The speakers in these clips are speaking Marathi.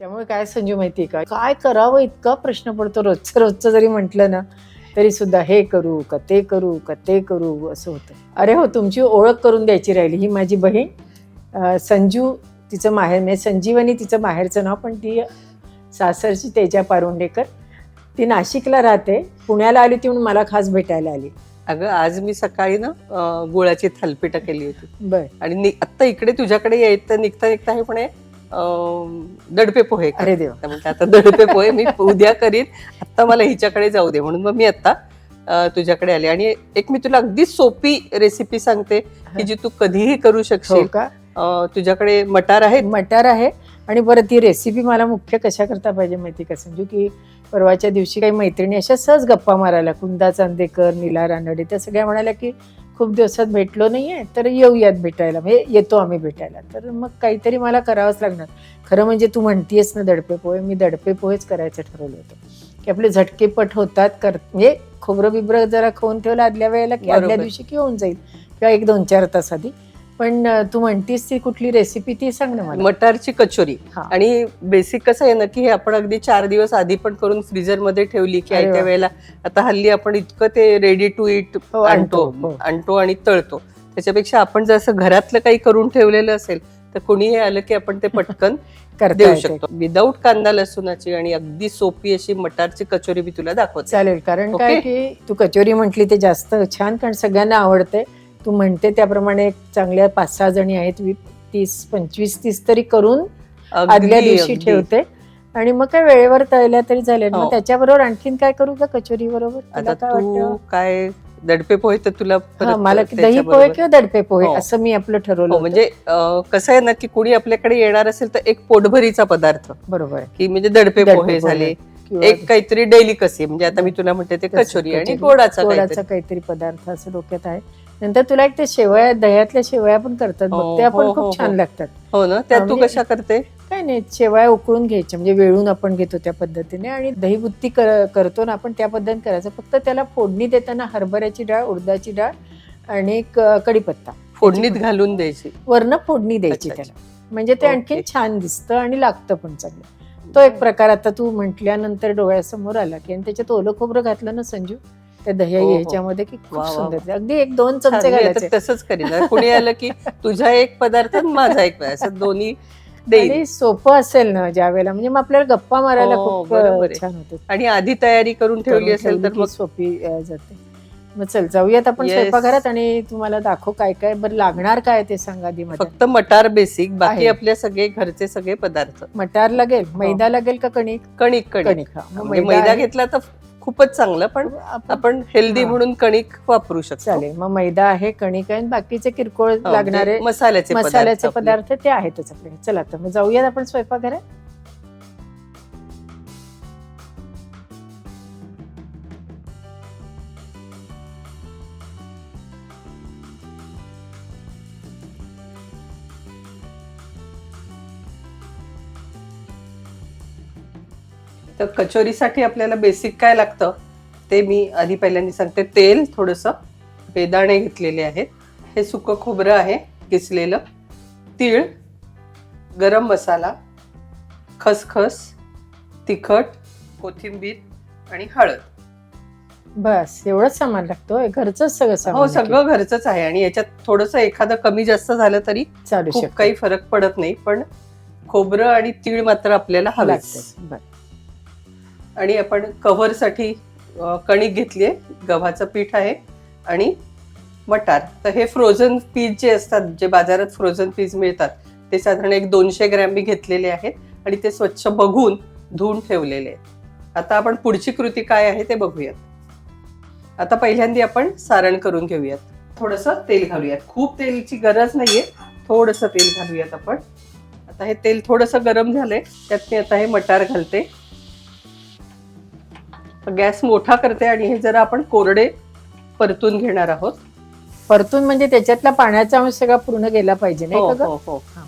त्यामुळे काय संजू माहिती का? काय करावं इतका प्रश्न पडतो रोजचं रोजचं जरी म्हटलं ना तरी सुद्धा हे करू का ते करू का ते करू असं होतं. अरे हो तुमची ओळख करून द्यायची राहिली ही माझी बहीण. संजू तिचं माहेर म्हणजे संजीवनी तिचं माहेरचं नाव पण ती सासरची तेजा पारुंडेकर. ती नाशिकला राहते. पुण्याला आली ती म्हणून मला खास भेटायला आली. अगं आज मी सकाळी ना गुळाची थालपीठ केली होती. बर. आणि आत्ता इकडे तुझ्याकडे यायचं निघता निघता हे पण आहे, दडपे पोहे. अरे देवा. म्हटलं आता दडपे पोहे मी उद्या करीन आत्ता मला हिच्याकडे जाऊ दे. म्हणून मग मी आता तुझ्याकडे आले. आणि एक मी तुला अगदी सोपी रेसिपी सांगते की जी तू कधीही करू हो शकशील का? अं, तुझ्याकडे मटार आहेत. मटार आहे. आणि बरं ती रेसिपी मला मुख्य कशा करता पाहिजे माहिती का संजू? की परवाच्या दिवशी काही मैत्रिणी अशा सहज गप्पा मारायला कुंदा चांदेकर नीला रानडे त्या सगळ्या म्हणाल्या की खूप दिवसात भेटलो नाहीये तर येऊयात भेटायला. म्हणजे येतो आम्ही भेटायला. तर मग काहीतरी मला करावंच लागणार. खरं म्हणजे तू म्हणतीयस ना दडपे पोहे मी दडपे पोहेच करायचं ठरवलं होतं. की आपले झटकेपट होतात कर म्हणजे खोबरं बिबरं जरा खाऊन ठेवलं आदल्या वेळेला की आदल्या. दिवशी की होऊन जाईल. किंवा एक दोन चार तास आधी. पण तू म्हणतीस ती कुठली रेसिपी ती सांग ना मला मटारची कचोरी. आणि बेसिक कसं आहे ना की हे आपण अगदी चार दिवस आधी पण करून फ्रीजरमध्ये ठेवली की अरे त्या वा. वेळेला आता हल्ली आपण इतकं ते रेडी टू इट आणतो आणतो, हो. आणतो आणि तळतो त्याच्यापेक्षा आपण जर असं घरातलं काही करून ठेवलेलं असेल तर कोणीही आलं की आपण ते पटकन देऊ. शकतो विदाऊट कांदा लसूणाची आणि अगदी सोपी अशी मटारची कचोरी मी तुला दाखवते चालेल कारण. काय की तू कचोरी म्हटली ते जास्त छान कारण सगळ्यांना आवडते तू म्हणते त्याप्रमाणे एक चांगल्या पाच सहा जणी आहेत तीस पंचवीस तीस तरी करून आदल्या दिवशी. ठेवते आणि मग काय वेळेवर तळल्या तरी झाले हो. मग त्याच्याबरोबर आणखीन काय करू का कचोरी बरोबर काय दडपे पोहे तर तुला हा, मला दही पोहे किंवा दडपे पोहे हो. असं मी आपलं ठरवलं हो. म्हणजे कसं आहे ना की कोणी आपल्याकडे येणार असेल तर एक पोटभरीचा पदार्थ बरोबर की म्हणजे दडपे पोहे. झाले एक काहीतरी डेली कसे म्हणजे आता मी तुला म्हणते ते कचोरी आणि. गोडाचा. काहीतरी पदार्थ असं डोक्यात आहे नंतर तुला एक ते शेवया दह्यातल्या शेवया पण करतात हो, बघ त्या पण हो, हो, खूप हो. छान लागतात. हो ना? त्या तू म्हणजे- कशा करते? काय नाही शेवया उकळून घ्यायच्या म्हणजे वेळून आपण घेतो त्या पद्धतीने आणि दहीबुत्ती कर- करतो ना आपण त्या पद्धतीने करायचं. फक्त त्याला फोडणी देताना हरभऱ्याची डाळ उडदाची डाळ आणि क- कढीपत्ता. फोडणीत त्याची घालून द्यायची. वरनं फोडणी द्यायची अच्छा, त्याला. म्हणजे ते ओके. आणखीन छान दिसतं आणि लागतं पण चांगलं. तो एक प्रकार आता तू म्हटल्यानंतर डोळ्यासमोर आला की आणि त्याच्यात ओलं खोबरं घातलं ना संजू? त्या दह्या हो, हो. ह्याच्यामध्ये की खूप वा, वा, सुंदर वा. ते. अगदी एक दोन चमचे मी आता घालायचे तसंच करीन कोणी आलं की तुझा एक पदार्थ आणि माझा एक पदार्थ असं दोन्ही देईल आणि सोपं असेल ना ज्या वेळेला म्हणजे मग आपल्याला गप्पा मारायला हो, खूप बरोबर अ, आहे. छान होतं आणि आधी तयारी करून ठेवली असेल तर मग सोपी अ, जाते मग चल जाऊयात आपण Yes. स्वयंपाकघरात आणि तुम्हाला दाखव काय काय बरं लागणार काय ते सांग आधी मला फक्त मटार बेसिक बाकी आहे. आपले सगळे घरचे सगळे पदार्थ मटार लागेल मैदा लागेल का कणिक कणिक कणिक कणिक हा मग म्हणजे मैदा. घेतला तर खूपच चांगलं पण आपण आपण हेल्दी हा. म्हणून कणिक वापरू शकतो चालेल मग मैदा आहे कणिक आहे आणि बाकीचे किरकोळ हो, लागणारे म्हणजे मसाल्याचे मसाल्याचे आपले. पदार्थ ते आहेतच आपले चला तर मग जाऊयात आपण स्वयंपाकघरात तर कचोरीसाठी आपल्याला बेसिक काय लागतं? ते मी आधी पहिल्यांदा सांगते. तेल थोडस बेदाणे घेतलेले आहेत. हे सुकं खोबरं आहे किसलेलं. तीळ गरम मसाला खसखस तिखट कोथिंबीर आणि हळद. बस एवढंच सामान लागतो घरच सगळं हो सामान सगळं घरचंच आहे आणि याच्यात थोडस एखादं कमी जास्त झालं तरी चालू खूप काही फरक पडत नाही पण खोबरं आणि तीळ मात्र आपल्याला बरं. आणि आपण कव्हरसाठी कणिक घेतली आहे. गव्हाचं पीठ आहे आणि मटार. तर हे फ्रोझन पीज जे असतात जे बाजारात फ्रोझन पीज मिळतात ते साधारण एक दोनशे ग्रॅम मी घेतलेले आहेत आणि ते स्वच्छ बघून धुवून ठेवलेले आहेत. आता आपण पुढची कृती काय आहे ते बघूयात. आता पहिल्यांदा आपण सारण करून घेऊयात. थोडंसं तेल घालूयात. खूप तेलची गरज नाहीये. थोडंसं तेल घालूयात आपण. आता हे तेल थोडंसं गरम झालंय. त्यात मी आता हे मटार घालते. गॅस मोठा करते आणि हे जरा आपण कोरडे परतून घेणार आहोत परतून म्हणजे त्याच्यातला पाण्याचा अंश सगळा पूर्ण गेला पाहिजे नाही हो का गं? हो हो हा.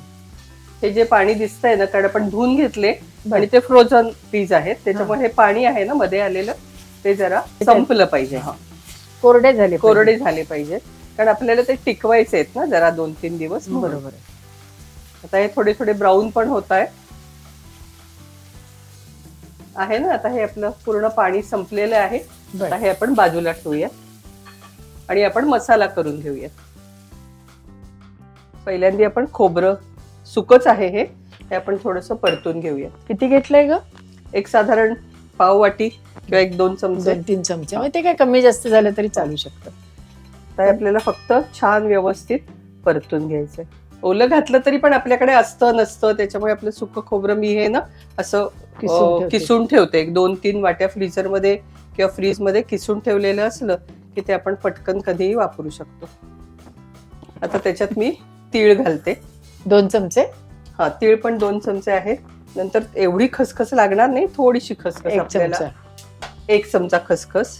हे जे पाणी दिसतंय ना कारण आपण धुवून घेतले. आणि ते फ्रोझन पीज आहेत त्याच्यामुळे हे पाणी आहे ना मध्ये आलेलं ते जरा संपलं पाहिजे हा कोरडे झाले कोरडे झाले पाहिजे कारण आपल्याला ते टिकवायचे आहेत ना जरा दोन तीन दिवस. म्हणून. बरोबर आहे. आता हे थोडे थोडे ब्राऊन पण होत आहे आहे ना? आता हे आपलं पूर्ण पाणी संपलेलं आहे. आता हे आपण बाजूला ठेवूया आणि आपण मसाला करून घेऊया पहिल्यांदा आपण खोबरं सुकच आहे हे. हे आपण थोडस परतून घेऊया किती घेतलंय ग? एक साधारण पाव वाटी किंवा एक दोन चमचे. दोन तीन चमचे. मग ते काय कमी जास्त झालं तरी चालू शकतं. तर आपल्याला फक्त छान व्यवस्थित परतून घ्यायचंय. ओलं घातलं तरी पण आपल्याकडे असतं नसतं. त्याच्यामुळे आपलं सुकं खोबरं मी हे ना असं किसून ठेवते. किसून ठेवते. एक दोन तीन वाट्या फ्रीजरमध्ये किंवा फ्रीजमध्ये किसून ठेवलेलं असलं की ते आपण पटकन कधीही वापरू शकतो. आता त्याच्यात मी तीळ घालते. दोन चमचे? हा तीळ पण दोन चमचे आहेत. नंतर एवढी खसखस लागणार नाही थोडीशी खसखस एक आपल्याला. चमचा. एक चमचा खसखस.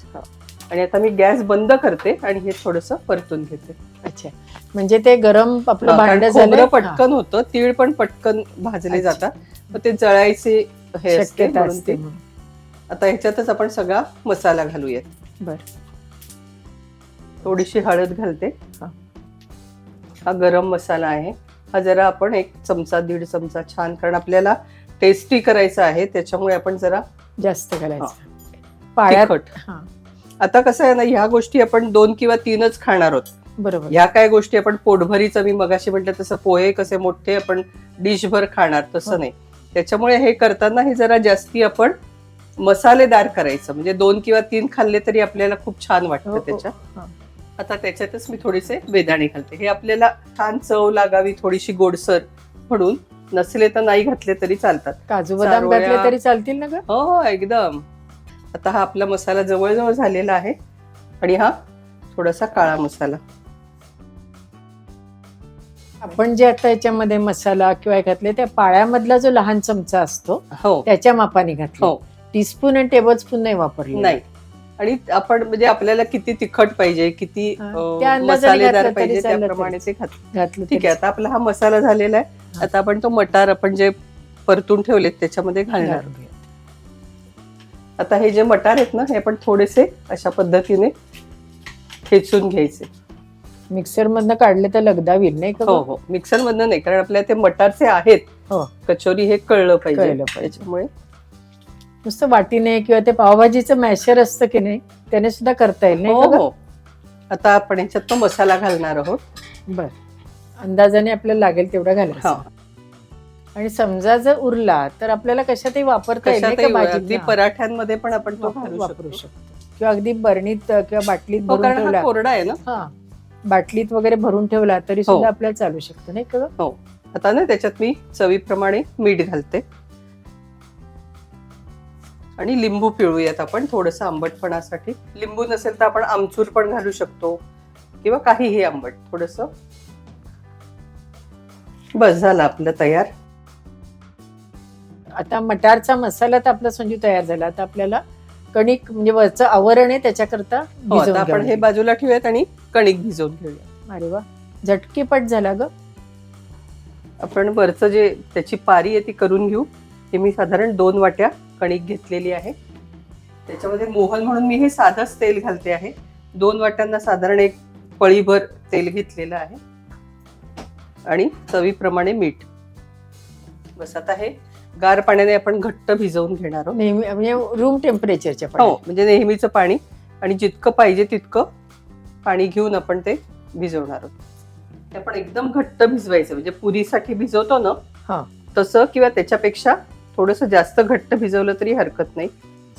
आणि आता मी गॅस बंद करते आणि हे थोडस परतून घेते. अच्छा. म्हणजे ते गरम आपलं भांड पटकन होतं तीळ पण पटकन भाजले. जातात. मग ते जळायचे हे असते शक्यता म्हणून असते ते. आता ह्याच्यातच आपण सगळा मसाला घालूयात. बर. थोडीशी हळद घालते. हा. हा गरम मसाला आहे. हा जरा आपण एक चमचा दीड चमचा छान कारण आपल्याला टेस्टी करायचा आहे त्याच्यामुळे आपण जरा जास्त घालायचं पाळ्यात तिखट. हा. आता कसं आहे ना ह्या गोष्टी आपण दोन किंवा तीनच खाणार आहोत. बरोबर. ह्या काय गोष्टी आपण पोटभरीचं मी मगाशी म्हटलं तसं पोहे कसे मोठे आपण डिशभर खाणार हो. तसं नाही. त्याच्यामुळे हे करताना हे जरा जास्ती आपण मसालेदार करायचं. म्हणजे दोन किंवा तीन खाल्ले तरी आपल्याला खूप छान वाटतं हो. त्याच्यात हा. आता त्याच्यातच मी थोडेसे बेदाणे घालते. हे आपल्याला छान चव लागावी थोडीशी गोडसर म्हणून. नसले तर नाही घातले तरी चालतात. काजू बदाम. घातले तरी चालतील ना हो हो एकदम. आता हा आपला मसाला जवळजवळ झालेला आहे. आणि हा थोडासा काळा मसाला. आपण जे आता याच्यामध्ये मसाला किंवा घातले त्या पाळ्यामधला जो लहान चमचा असतो हो. त्याच्या मापाने घातला. हो. टीस्पून आणि टेबल स्पून नाही वापरले. नाही. आणि आपण म्हणजे आपल्याला किती तिखट पाहिजे किती हा, अं, त्या अंदाजाने मसालेदार घातलं तरी पाहिजे चाललं त्याप्रमाणे. ते घातलं ठीक आहे. आता आपला हा मसाला झालेला आहे. हा. आता आपण तो मटार आपण जे परतून ठेवलेत त्याच्यामध्ये घालणार. आता हे जे मटार आहेत ना हे आपण थोडेसे अशा पद्धतीने ठेचून घ्यायचे. मिक्सर मधनं काढले तर लगदा होईल नाही का? हो हो. मिक्सर मधनं नाही कारण आपल्याला ते मटारचे आहेत हो. कचोरी हे कळलं पाहिजे. कळलं पाहिजे. त्याच्यामुळे नुसतं वाटीने किंवा ते पावभाजीचं मॅशर असतं की नाही त्याने सुद्धा करता येईल नाही हो का? हो. आता आपण याच्यात तो मसाला घालणार आहोत. बर. अंदाजाने आपल्याला लागेल तेवढा हा. घालायचा आणि समजा जर उरला तर आपल्याला कशातही वापरता येईल नाही का कशातही अगदी भाजीत? पराठ्यांमध्ये पण आपण तो हा, घालू वापरू शकतो. शकतो. किंवा अगदी बरणीत अ, किंवा बाटलीत हो, भरून कारण हा ठेवला. कोरडा आहे ना? हा. बाटलीत वगैरे भरून ठेवला तरी हो. सुद्धा आपल्याला चालू शकतो नाही का? हो आता ना त्याच्यात मी चवीप्रमाणे मीठ घालते आणि लिंबू पिळूयात आपण थोडस आंबटपणासाठी लिंबू नसेल तर आपण आमचूर पण घालू शकतो किंवा काहीही आंबट थोडस बस झालं आपलं तयार आता मटारचा मसाला तर आपला संजू तयार झाला आता आपल्याला कणिक म्हणजे वरचं आवरण आहे त्याच्याकरता हो आपण हे. बाजूला ठेवूयात आणि कणिक भिजवून घेऊया अरे वा. झटकीपट झाला ग. आपण वरचं जे त्याची पारी आहे ती करून घेऊ. हे मी साधारण दोन वाट्या कणिक घेतलेली आहे. त्याच्यामध्ये मोहन म्हणून मी हे साधंच तेल घालते आहे. दोन वाट्यांना साधारण एक पळीभर तेल घेतलेलं आहे. आणि चवीप्रमाणे मीठ. बस आता हे गार पाण्याने आपण घट्ट भिजवून घेणार आहोत. नेहमी म्हणजे रूम टेम्परेचरच्या हो म्हणजे नेहमीचं पाणी. आणि जितकं पाहिजे तितकं पाणी घेऊन आपण ते भिजवणार आहोत. ते आपण एकदम घट्ट भिजवायचं म्हणजे पुरीसाठी भिजवतो ना हा. तसं किंवा त्याच्यापेक्षा थोडंसं जास्त घट्ट भिजवलं तरी हरकत नाही.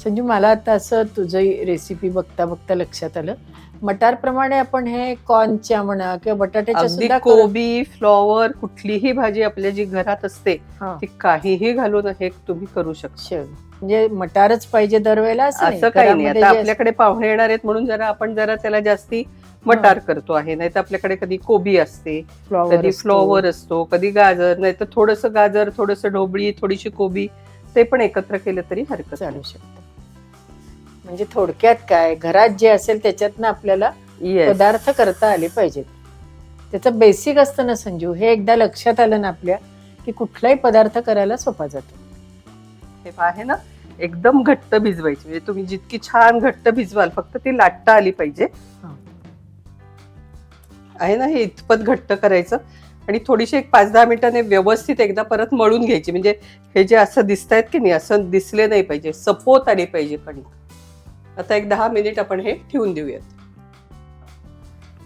संजू मला आता असं तुझी रेसिपी बघता बघता लक्षात आलं. मटार प्रमाणे आपण हे कॉर्नच्या म्हणा किंवा बटाट्याच्या अगदी सुद्धा कोबी फ्लॉवर कुठलीही भाजी आपल्या जी घरात असते हा. ती काहीही घालून हे तुम्ही करू शकता. म्हणजे मटारच पाहिजे दरवेळेला असं असं काही नाही. घरामध्ये आता जे आपल्याकडे पाहुणे येणार आहेत म्हणून जरा आपण जरा त्याला जास्ती मटार करतो आहे. नाही तर आपल्याकडे कधी कोबी असते कधी असतो. फ्लॉवर असतो कधी गाजर नाही तर थोडस गाजर थोडस ढोबळी थोडीशी कोबी ते पण एकत्र केलं तरी हरकत चालू शकतं. म्हणजे थोडक्यात काय? घरात जे असेल त्याच्यातनं आपल्याला Yes. पदार्थ करता आले पाहिजेत. त्याचं बेसिक असतं ना संजू हे एकदा लक्षात आलं ना आपल्या की कुठलाही पदार्थ करायला सोपा जातो. हे आहे ना एकदम घट्ट भिजवायची. म्हणजे तुम्ही जितकी छान घट्ट भिजवाल फक्त ती लाटता आली पाहिजे. हा. आहे ना हे इतपत घट्ट करायचं. आणि थोडीशी एक पाच दहा मिनिटांनी व्यवस्थित एकदा परत मळून घ्यायची. म्हणजे हे जे असं दिसत आहेत की नाही असं दिसले नाही पाहिजे. सपोत आली पाहिजे कणिक. आता एक दहा मिनिट आपण हे ठेवून देऊयात.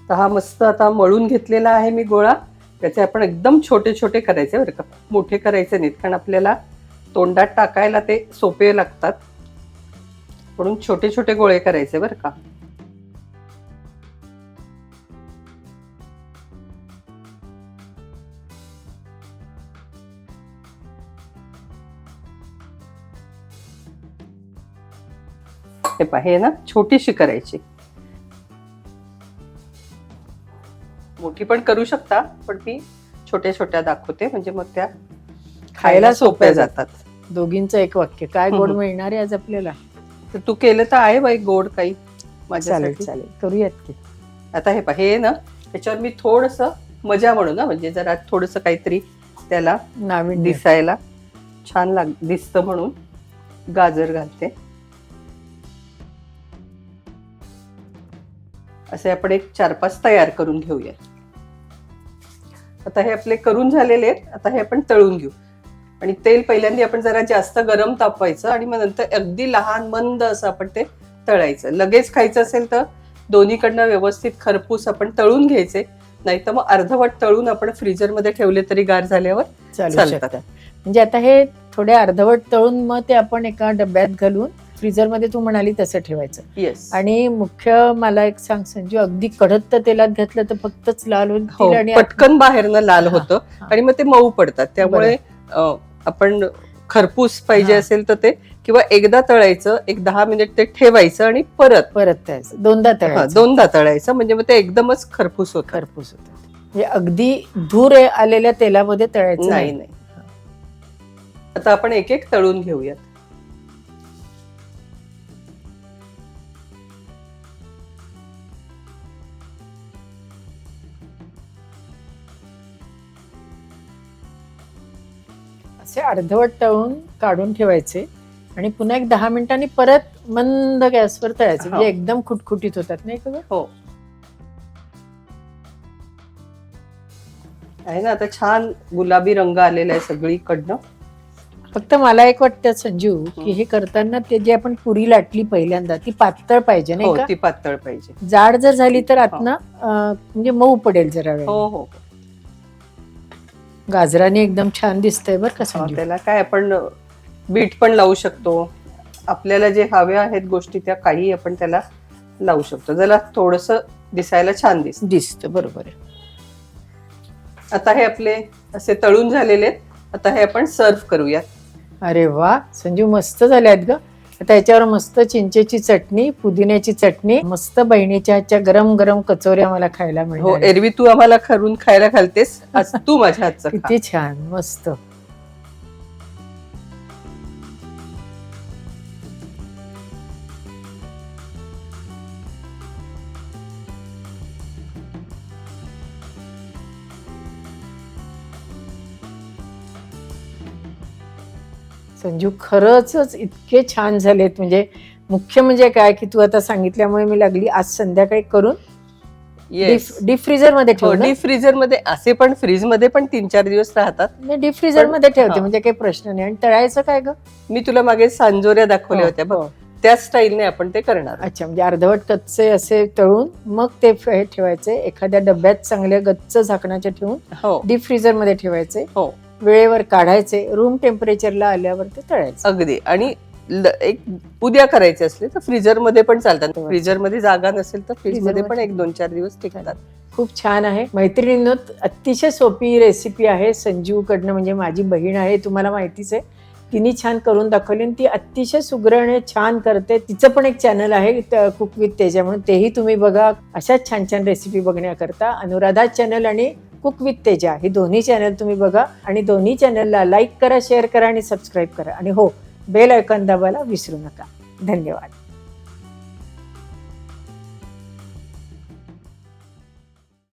तर हा मस्त आता मळून घेतलेला आहे मी गोळा. त्याचे आपण एकदम छोटे छोटे करायचे बरं का. मोठे करायचे नाहीत कारण आपल्याला तोंडात टाकायला ते सोपे लागतात. म्हणून छोटे छोटे गोळे करायचे बरं का. हे पहा हे ना छोटीशी करायची. मोठी पण करू शकता पण मी छोट्या छोट्या दाखवते म्हणजे मग त्या खायला सोप्या जातात. दोघींचं एक वाक्य. काय गोड. मिळणार आहे आज आपल्याला? तर तू केलं तर आहे बाई गोड काही चालेल चालेल. करूयात की. आता हे पहा हे ना त्याच्यावर मी थोडस मजा म्हणून ना म्हणजे जरा थोडस काहीतरी त्याला नाविन्य. दिसायला छान लाग दिसतं म्हणून गाजर घालते. असे आपण एक चार पाच तयार करून घेऊया. आता हे आपले करून झालेले आहेत. आता हे आपण तळून घेऊ. आणि तेल पहिल्यांदा आपण जरा जास्त गरम तापवायचं आणि मग नंतर अगदी लहान मंद असं आपण ते तळायचं. लगेच खायचं असेल तर दोन्हीकडनं व्यवस्थित खरपूस आपण तळून घ्यायचे. नाही तर मग अर्धवट तळून आपण फ्रीजरमध्ये ठेवले तरी गार झाल्यावर चालू चालतात. म्हणजे आता हे थोडे अर्धवट तळून मग ते आपण एका डब्यात घालून फ्रीजरमध्ये तू म्हणाली तसं ठेवायचं. येस आणि मुख्य मला एक सांग संजू अगदी कडक तेलात घातलं तर फक्तच लाल होईल हो आणि पटकन बाहेरनं लाल होतं हा. आणि मग ते मऊ पडतात. त्यामुळे अं, आपण खरपूस पाहिजे हा. असेल तर ते किंवा एकदा तळायचं एक दहा मिनिट ते ठेवायचं आणि परत. परत तळायचं. दोनदा हा, तळायचं. दोनदा तळायचं म्हणजे मग ते एकदमच खरपूस होत. खरपूस होतात म्हणजे अगदी धूर आलेल्या तेलामध्ये तळायचं नाही नाही. आता आपण एक एक तळून घेऊयात. अर्धवट तळून काढून ठेवायचे आणि पुन्हा एक दहा मिनिटांनी परत मंद गॅसवर तळायचे. म्हणजे हो. एकदम खुटखुटीत होतात नाही का? हो. आहे ना आता छान गुलाबी रंग आलेला आहे सगळीकडनं. फक्त मला एक वाटतं संजू की हे करताना ते जे आपण पुरी लाटली पहिल्यांदा ती पातळ पाहिजे नाही हो का? ती पातळ पाहिजे. जाड जर झाली तर आतनं अं, म्हणजे मऊ पडेल जरा वेळ. हो हो. गाजराने एकदम छान दिसतंय बरं का संजू त्याला काय आपण बीट पण लावू शकतो. आपल्याला जे हव्या आहेत गोष्टी त्या काही आपण त्याला लावू शकतो. ज्याला थोडस दिसायला छान दिसत. दिसतं बरोबर आहे. आता हे आपले असे तळून झालेले आहेत. आता हे आपण सर्व करूयात. अरे वा संजू मस्त झाले आहेत ग. आता याच्यावर मस्त चिंचेची चटणी पुदिन्याची चटणी मस्त बहिणीच्या हातच्या गरम गरम कचोऱ्या मला खायला हो. एरवी तू आम्हाला खरून खायला घालतेस आज तू माझ्या हातचं खा. किती छान मस्त संजू खरंच इतके छान झालेत. म्हणजे मुख्य म्हणजे काय की तू आता सांगितल्यामुळे मी लागली आज संध्याकाळी करून. डीप फ्रीजरमध्ये हो ठेवू डीप फ्रीजरमध्ये असे पण फ्रीजमध्ये पण तीन चार दिवस राहतात. डीप फ्रीजरमध्ये ठेवते. म्हणजे काही प्रश्न नाही. आणि तळायचं काय ग? मी तुला मागे सांजोऱ्या दाखवल्या हो, होत्या बघ. हो. त्या स्टाईलने आपण ते करणार. अच्छा म्हणजे अर्धवट कच्चे असे तळून मग ते ठेवायचे. एखाद्या डब्यात चांगल्या गच्च झाकणाचे ठेवून डीप फ्रीजरमध्ये ठेवायचे. हो. वेळेवर काढायचे रूम टेम्परेचरला आल्यावर ते तळायचं. अगदी. आणि ल- एक उद्या करायचे असले तर फ्रीजरमध्ये पण चालतात. फ्रीजरमध्ये जागा नसेल तर फ्रीजमध्ये पण एक दोन चार दिवस टिकतात. खूप छान आहे. मैत्रिणींनो अतिशय सोपी रेसिपी आहे. संजीवकडनं म्हणजे माझी बहीण आहे तुम्हाला माहितीच आहे. तिने छान करून दाखवली आणि ती अतिशय सुग्रहणे छान करते. तिचं पण एक चॅनल आहे कुक विथ तेजा म्हणून. तेही तुम्ही बघा. अशाच छान छान रेसिपी बघण्याकरता अनुराधा चॅनल आणि कुक विथ तेजा ही दोन्ही चॅनल तुम्ही बघा आणि दोन्ही चॅनलला लाईक करा शेअर करा आणि सबस्क्राईब करा. आणि हो बेल ऐकन दाबायला विसरू नका. धन्यवाद.